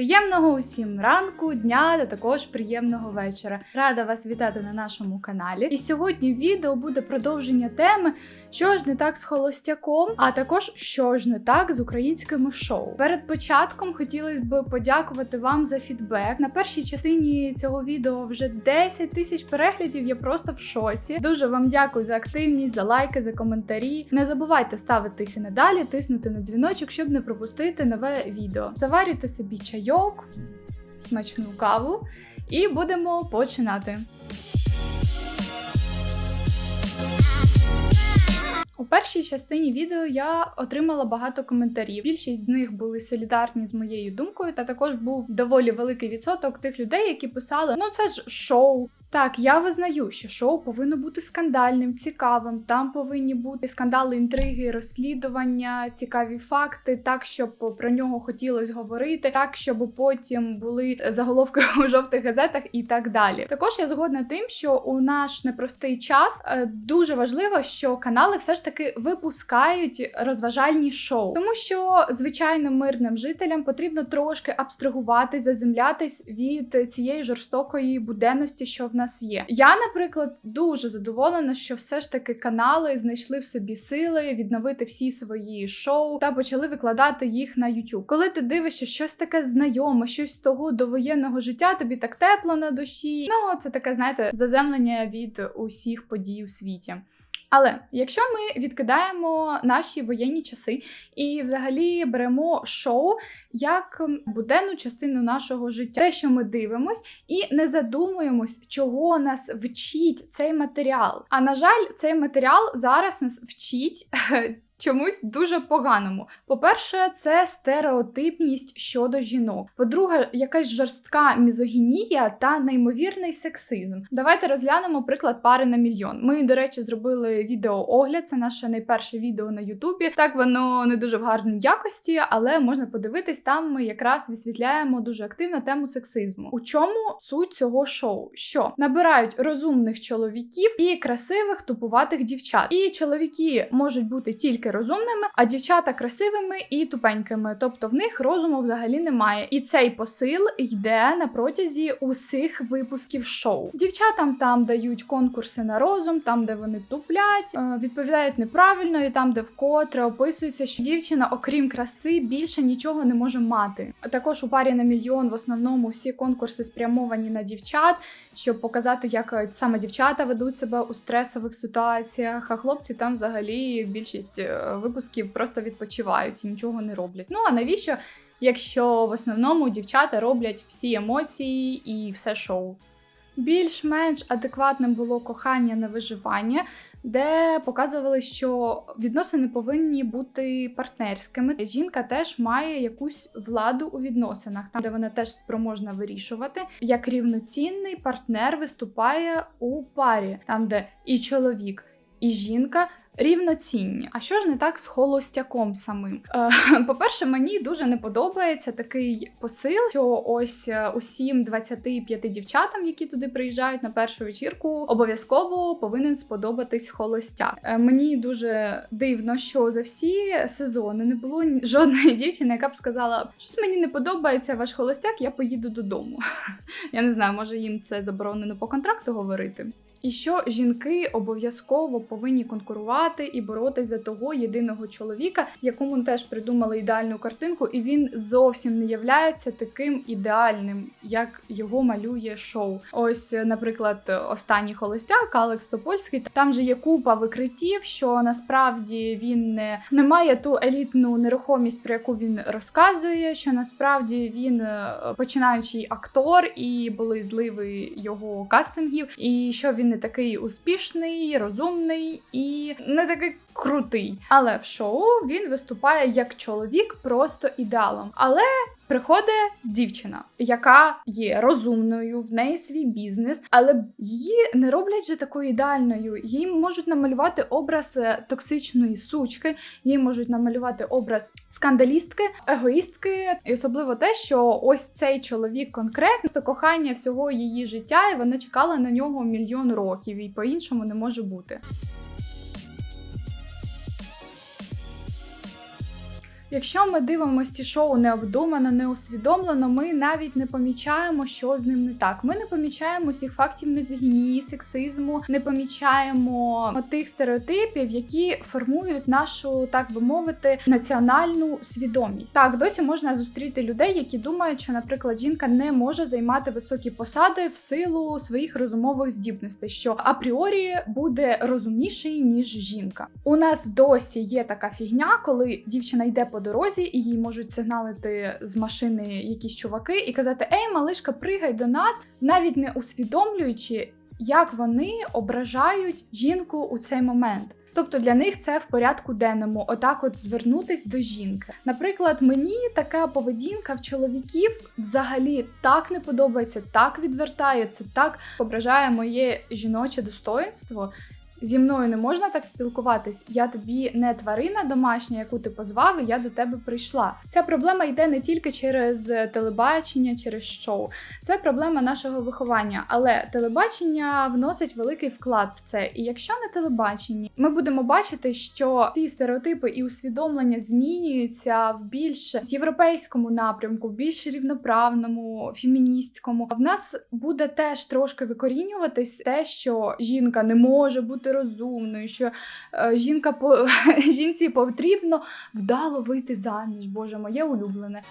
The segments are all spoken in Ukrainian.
Приємного усім ранку, дня та також приємного вечора. Рада вас вітати на нашому каналі. І сьогодні відео буде продовження теми, що ж не так з холостяком, а також що ж не так з українськими шоу. Перед початком хотілося б подякувати вам за фідбек. На першій частині цього відео вже 10 тисяч переглядів. Я просто в шоці. Дуже вам дякую за активність, за лайки, за коментарі. Не забувайте ставити їх і надалі, тиснути на дзвіночок, щоб не пропустити нове відео. Заварюйте собі чайок, смачну каву, і будемо починати. У першій частині відео я отримала багато коментарів. Більшість з них були солідарні з моєю думкою, та також був доволі великий відсоток тих людей, які писали: ну це ж шоу. Так, я визнаю, що шоу повинно бути скандальним, цікавим. Там повинні бути скандали, інтриги, розслідування, цікаві факти, так щоб про нього хотілося говорити, так щоб потім були заголовки у жовтих газетах і так далі. Також я згодна тим, що у наш непростий час е, дуже важливо, що канали все ж таки випускають розважальні шоу, тому що звичайним мирним жителям потрібно трошки абстрагуватись, заземлятись від цієї жорстокої буденності, що в нас є. Я, наприклад, дуже задоволена, що все ж таки канали знайшли в собі сили відновити всі свої шоу та почали викладати їх на YouTube. Коли ти дивишся щось таке знайоме, щось того довоєнного життя, тобі так тепло на душі. Ну це таке, знаєте, заземлення від усіх подій у світі. Але якщо ми відкидаємо наші воєнні часи і взагалі беремо шоу як буденну частину нашого життя, те, що ми дивимось, і не задумуємось, чого нас вчить цей матеріал. А на жаль, цей матеріал зараз нас вчить. Чомусь дуже поганому. По-перше, це стереотипність щодо жінок. По-друге, якась жорстка мізогінія та неймовірний сексизм. Давайте розглянемо приклад пари на мільйон. Ми, до речі, зробили відеоогляд. Це наше найперше відео на Ютубі. Так воно не дуже в гарній якості, але можна подивитись, там ми якраз висвітляємо дуже активно тему сексизму. У чому суть цього шоу? Що набирають розумних чоловіків і красивих тупуватих дівчат. І чоловіки можуть бути тільки розумними, а дівчата красивими і тупенькими. Тобто в них розуму взагалі немає. І цей посил йде на протязі усіх випусків шоу. Дівчатам там дають конкурси на розум, там де вони туплять, е, відповідають неправильно, і там, де вкотре описується, що дівчина, окрім краси, більше нічого не може мати. Також у парі на мільйон в основному всі конкурси спрямовані на дівчат, щоб показати, як саме дівчата ведуть себе у стресових ситуаціях. А хлопці там взагалі більшість е, випусків просто відпочивають і нічого не роблять. Ну а навіщо, якщо в основному дівчата роблять всі емоції і все шоу? Більш-менш адекватним було кохання на виживання, де показували, що відносини повинні бути партнерськими. Жінка теж має якусь владу у відносинах, там де вона теж спроможна вирішувати. Як рівноцінний партнер виступає у парі, там де і чоловік, і жінка рівноцінні. А що ж не так з холостяком самим? Е, По-перше, мені дуже не подобається такий посил, що ось е, усім 25 дівчатам, які туди приїжджають на першу вечірку, обов'язково повинен сподобатись холостяк. Е, Мені дуже дивно, що за всі сезони не було жодної дівчини, яка б сказала, щось мені не подобається ваш холостяк, я поїду додому. Я не знаю, може їм це заборонено по контракту говорити. І що жінки обов'язково повинні конкурувати і боротись за того єдиного чоловіка, якому теж придумали ідеальну картинку, і він зовсім не являється таким ідеальним, як його малює шоу. Ось, наприклад, останній холостяк Алекс Топольський. Там же є купа викриттів, що насправді він не, не має ту елітну нерухомість, про яку він розказує. Що насправді він е, починаючий актор, і були зливи його кастингів, і що він не такий успішний, розумний і не такий крутий. Але в шоу він виступає як чоловік просто ідеалом. Але приходить дівчина, яка є розумною, в неї свій бізнес, але її не роблять же такою ідеальною. Їй можуть намалювати образ е, токсичної сучки, їй можуть намалювати образ скандалістки, егоїстки, і особливо те, що ось цей чоловік конкретно кохання всього її життя, і вона чекала на нього мільйон років, і по-іншому не може бути. Якщо ми дивимося ці шоу необдумано, неусвідомлено, ми навіть не помічаємо, що з ним не так. Ми не помічаємо всіх фактів мізогінії, сексизму, не помічаємо тих стереотипів, які формують нашу, так би мовити, національну свідомість. Так, досі можна зустріти людей, які думають, що, наприклад, жінка не може займати високі посади в силу своїх розумових здібностей, що апріорі буде розумніший ніж жінка. У нас досі є така фігня, коли дівчина йде по дорозі і їй можуть сигналити з машини якісь чуваки і казати: Ей, малишка, пригай до нас, навіть не усвідомлюючи, як вони ображають жінку у цей момент. Тобто для них це в порядку денному, отак от звернутись до жінки. Наприклад, мені така поведінка в чоловіків взагалі так не подобається, так відвертає, це так ображає моє жіноче достоинство. Зі мною не можна так спілкуватись. Я тобі не тварина домашня, яку ти позвав, і я до тебе прийшла. Ця проблема йде не тільки через телебачення, через шоу. Це проблема нашого виховання. Але телебачення вносить великий вклад в це. І якщо на телебаченні ми будемо бачити, що ці стереотипи і усвідомлення змінюються в більш європейському напрямку, в більш рівноправному, феміністському, в нас буде теж трошки викорінюватись те, що жінка не може бути бути розумною, що е, жінка по жінці потрібно вдало вийти заміж. Боже моє улюблене.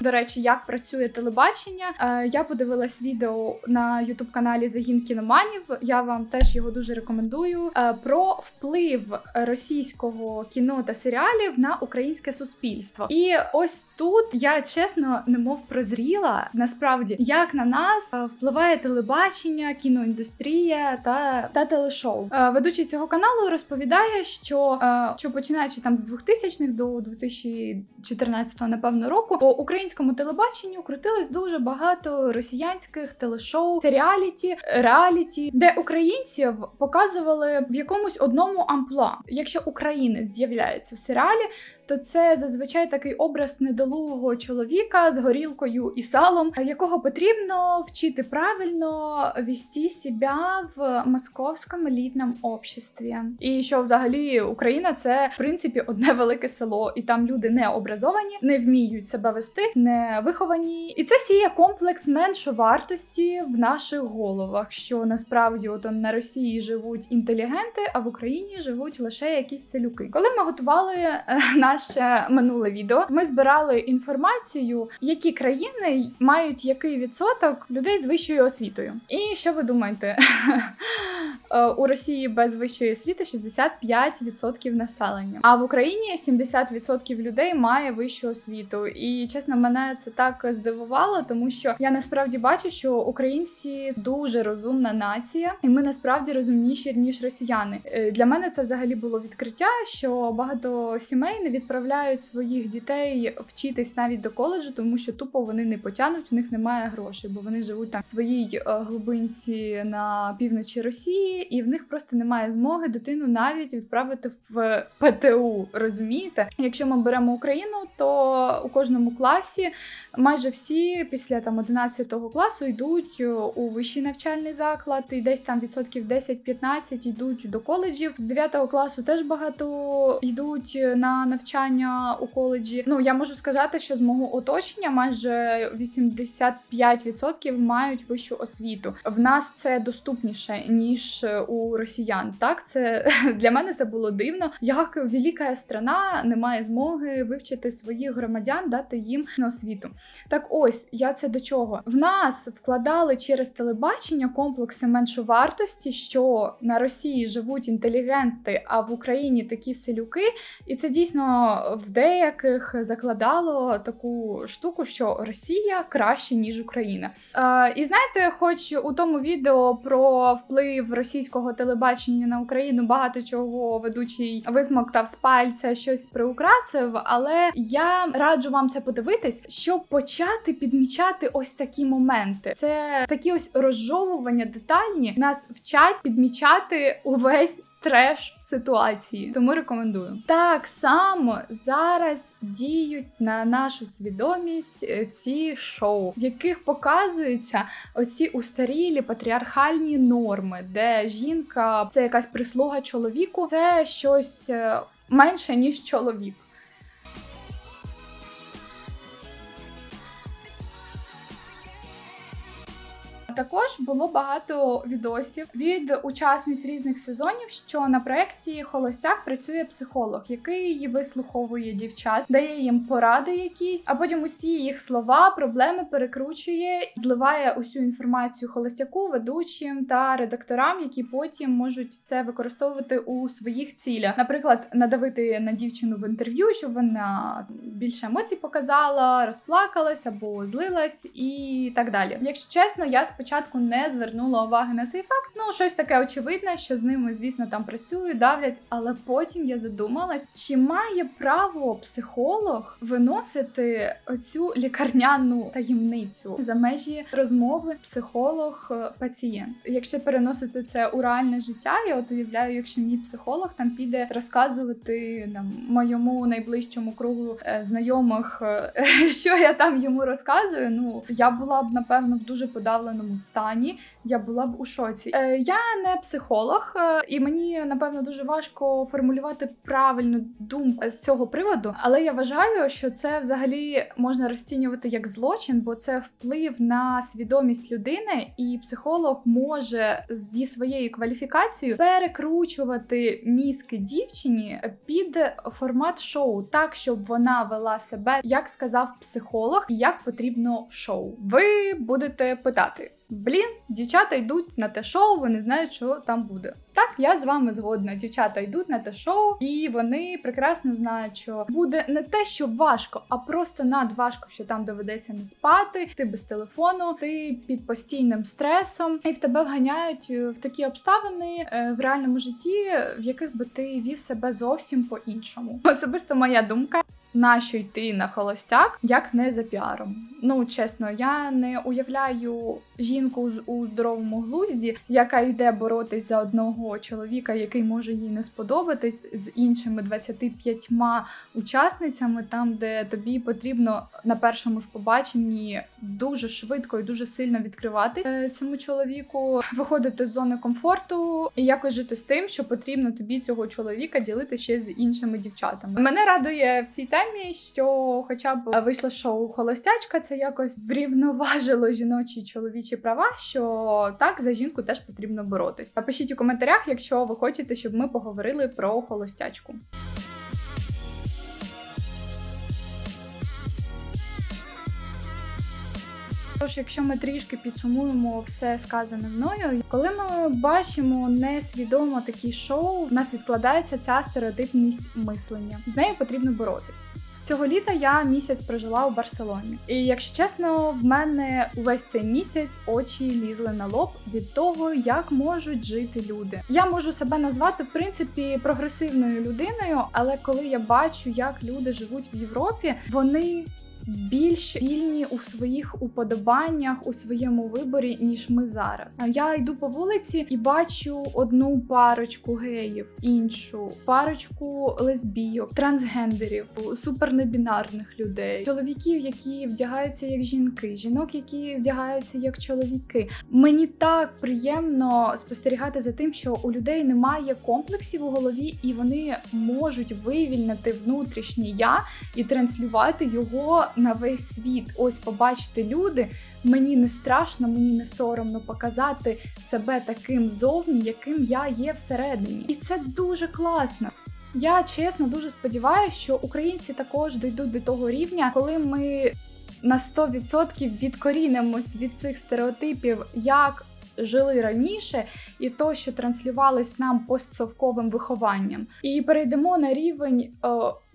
До речі, як працює телебачення. Е, я подивилась відео на ютуб каналі Загін кіноманів. Я вам теж його дуже рекомендую. Е, про вплив російського кіно та серіалів на українське суспільство. І ось тут я чесно немов прозріла насправді, як на нас е, впливає телебачення, кіноіндустрія та та телешоу. Ведучий цього каналу розповідає, що що починаючи там з 2000-х до 2014 напевно року, по Україні українському телебаченню крутилось дуже багато росіянських телешоу, серіаліті, реаліті, де українців показували в якомусь одному амплуа. Якщо українець з'являється в серіалі, то це зазвичай такий образ недолугого чоловіка з горілкою і салом, якого потрібно вчити правильно вести себе в московському елітному обществі. І що взагалі Україна це в принципі одне велике село, і там люди не образовані, не вміють себе вести, не виховані. І це сіє комплекс меншовартості в наших головах. Що насправді от на Росії живуть інтелігенти, а в Україні живуть лише якісь селюки. Коли ми готували е, наш ще минуле відео. Ми збирали інформацію, які країни мають який відсоток людей з вищою освітою. І що ви думаєте? У Росії без вищої освіти 65% населення, а в Україні 70% людей має вищу освіту. І чесно, мене це так здивувало, тому що я насправді бачу, що українці дуже розумна нація, і ми насправді розумніші ніж росіяни. Е, для мене це взагалі було відкриття, що багато сімей не від відправляють своїх дітей вчитись навіть до коледжу, тому що тупо вони не потягнуть, у них немає грошей, бо вони живуть там в своїй е, глибинці на півночі Росії, і в них просто немає змоги дитину навіть відправити в ПТУ. Розумієте? Якщо ми беремо Україну, то у кожному класі майже всі після там 11 класу йдуть е, у вищий навчальний заклад, і десь там відсотків 10-15 йдуть до коледжів. З 9 класу теж багато йдуть на навчання у коледжі. Ну я можу сказати, що з мого оточення майже 85% мають вищу освіту. В нас це доступніше ніж у росіян. Так, це для мене це було дивно. Як велика страна не має змоги вивчити своїх громадян, дати їм освіту. Так ось я це до чого? В нас вкладали через телебачення комплекси меншовартості, що на Росії живуть інтелігенти, а в Україні такі селюки, і це дійсно в деяких закладало таку штуку, що Росія краще ніж Україна. Е, І знаєте, хоч у тому відео про вплив російського телебачення на Україну багато чого ведучий висмоктав з пальця щось приукрасив, але я раджу вам це подивитись, щоб почати підмічати ось такі моменти. Це такі ось розжовування детальні нас вчать підмічати увесь треш ситуації, тому рекомендую. Так само зараз діють на нашу свідомість е, ці шоу, в яких показуються оці устарілі патріархальні норми, де жінка це якась прислуга чоловіку, це щось е, менше ніж чоловік. Також було багато відосів від учасниць різних сезонів, що на проєкті Холостяк працює психолог, який вислуховує дівчат, дає їм поради якісь, а потім усі їх слова, проблеми перекручує, зливає усю інформацію холостяку, ведучим та редакторам, які потім можуть це використовувати у своїх цілях. Наприклад, надавити на дівчину в інтерв'ю, щоб вона більше емоцій показала, розплакалась або злилась і так далі. Якщо чесно, я спочатку не звернула уваги на цей факт. Ну, щось таке очевидне, що з ними, звісно, там працюють, давлять. Але потім я задумалась, чи має право психолог виносити оцю лікарняну таємницю за межі розмови психолог-пацієнт. Якщо переносити це у реальне життя, я от уявляю, якщо мій психолог там піде розказувати там моєму найближчому кругу е, знайомих, е, що я там йому розказую. Ну я була б напевно в дуже подавленому стані, я була б у шоці. Е, Я не психолог, е, і мені напевно дуже важко формулювати правильну думку з цього приводу, але я вважаю, що це взагалі можна розцінювати як злочин, бо це вплив на свідомість людини, і психолог може зі своєю кваліфікацією перекручувати мізки дівчині під формат шоу, так щоб вона вела себе, як сказав психолог, як потрібно шоу. Ви будете питати. Блін, дівчата йдуть на те шоу, вони знають, що там буде. Так, я з вами згодна. Дівчата йдуть на те шоу, і вони прекрасно знають, що буде не те, що важко, а просто надважко, що там доведеться не спати, ти без телефону, ти під постійним стресом, і в тебе вганяють е, в такі обставини е, в реальному житті, в яких би ти вів себе зовсім по-іншому. Особисто моя думка. Нащо йти на холостяк, як не за піаром? Ну чесно, я не уявляю жінку у здоровому глузді, яка йде боротись за одного чоловіка, який може їй не сподобатись з іншими 25 учасницями, там де тобі потрібно на першому ж побаченні дуже швидко і дуже сильно відкриватись е, цьому чоловіку, виходити з зони комфорту і якось жити з тим, що потрібно тобі цього чоловіка ділити ще з іншими дівчатами. Мене радує в цій темі, що хоча б вийшло шоу Холостячка, це якось врівноважило жіночі і чоловічі права, що так за жінку теж потрібно боротись. Напишіть у коментарях, якщо ви хочете, щоб ми поговорили про холостячку. Тож, якщо ми трішки підсумуємо все сказане мною, коли ми бачимо несвідомо такі шоу, в нас відкладається ця стереотипність мислення. З нею потрібно боротись. Цього літа я місяць прожила у Барселоні, і якщо чесно, в мене увесь цей місяць очі лізли на лоб від того, як можуть жити люди. Я можу себе назвати в принципі прогресивною людиною, але коли я бачу, як люди живуть в Європі, вони більш вільні у своїх уподобаннях, у своєму виборі, ніж ми зараз. А Я йду по вулиці і бачу одну парочку геїв, іншу парочку лесбійок, трансгендерів, супернебінарних людей, чоловіків, які вдягаються як жінки, жінок, які вдягаються як чоловіки. Мені так приємно спостерігати за тим, що у людей немає комплексів у голові, і вони можуть вивільнити внутрішнє я і транслювати його на весь світ. Ось побачите люди. Мені не страшно, мені не соромно показати себе таким зовні, яким я є всередині. І це дуже класно. Я чесно дуже сподіваюся, що українці також дійдуть до того рівня, коли ми на 100% відкорінимось від цих стереотипів, як жили раніше, і то, що транслювалось нам постсовковим вихованням, і перейдемо на рівень. е,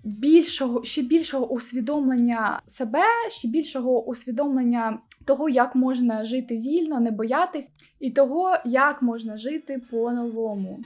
Більшого ще більшого усвідомлення себе, ще більшого усвідомлення того, як можна жити вільно, не боятись, і того, як можна жити по-новому.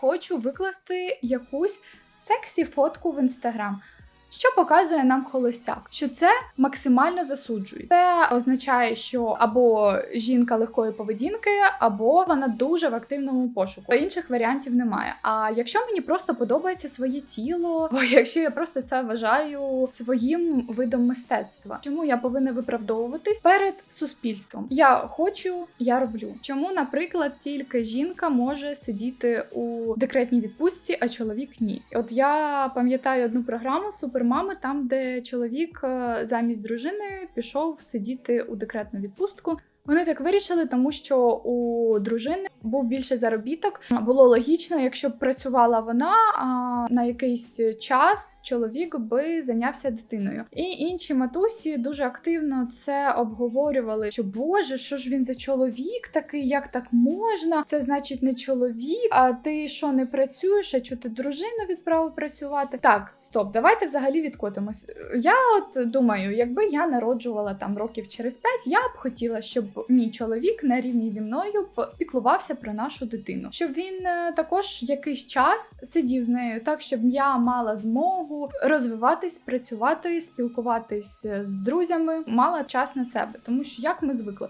Хочу викласти якусь сексі фотку в інстаграм. Що показує нам холостяк? Що це максимально засуджує. Це означає, що або жінка легкої поведінки, або вона дуже в активному пошуку. Інших варіантів немає. А якщо мені просто подобається своє тіло, бо якщо я просто це вважаю своїм видом мистецтва, чому я повинна виправдовуватись перед суспільством? Я хочу, я роблю. Чому, наприклад, тільки жінка може сидіти у декретній відпустці, а чоловік ні? От я пам'ятаю одну програму Супермами, там де чоловік е, замість дружини пішов сидіти у декретну відпустку. Вони так вирішили, тому що у дружини був більший заробіток. Було логічно, якщо б працювала вона, а на якийсь час чоловік би зайнявся дитиною. І інші матусі дуже активно це обговорювали. Що Боже, що ж він за чоловік такий, як так можна? Це значить не чоловік. А ти що не працюєш? А чого ти дружину відправив працювати? Так, стоп, давайте взагалі відкотимось. Я от думаю, якби я народжувала там років через п'ять, я б хотіла, щоб мій чоловік на рівні зі мною піклувався про нашу дитину, щоб він е, також якийсь час сидів з нею, так щоб я мала змогу розвиватись, працювати, спілкуватись е, з друзями, мала час на себе, тому що як ми звикли.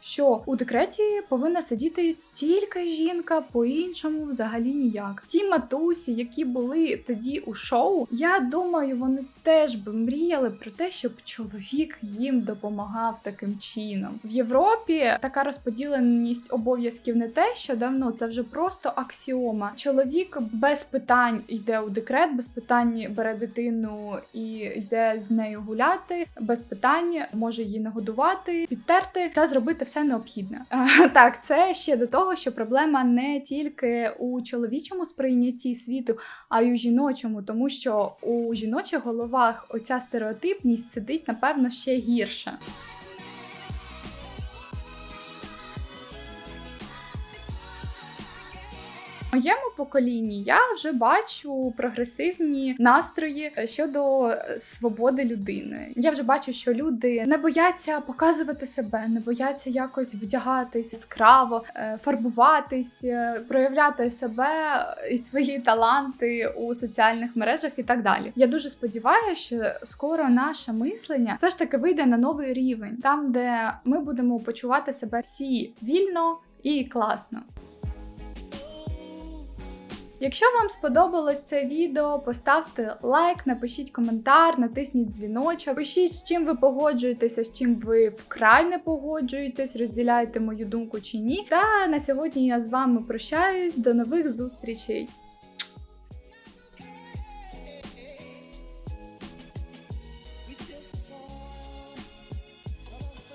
Що у декреті повинна сидіти тільки жінка, по-іншому взагалі ніяк. Ті матусі, які були тоді у шоу, я думаю, вони теж би мріяли про те, щоб чоловік їм допомагав таким чином. В Європі така розподіленість обов'язків не те, що давно це вже просто аксіома. Чоловік без питань йде у декрет, без питань бере дитину і йде з нею гуляти, без питань може її нагодувати, підтерти та зробити все необхідне. Так, це ще до того, що проблема не тільки у чоловічому сприйнятті світу, а й у жіночому, тому що у жіночих головах оця стереотипність сидить, напевно, ще гірше. Моєму поколінні я вже бачу прогресивні настрої щодо е, свободи людини. Я вже бачу, що люди не бояться показувати себе, не бояться якось вдягатись яскраво, е, фарбуватись, е, проявляти себе і свої таланти у соціальних мережах і так далі. Я дуже сподіваюся, що скоро наше мислення все ж таки вийде на новий рівень, там де ми будемо почувати себе всі вільно і класно. Якщо вам сподобалось це відео, поставте лайк, напишіть коментар, натисніть дзвіночок, пишіть, з чим ви погоджуєтеся, з чим ви вкрай не погоджуєтесь, розділяєте мою думку чи ні. Та на сьогодні я з вами прощаюсь. До нових зустрічей!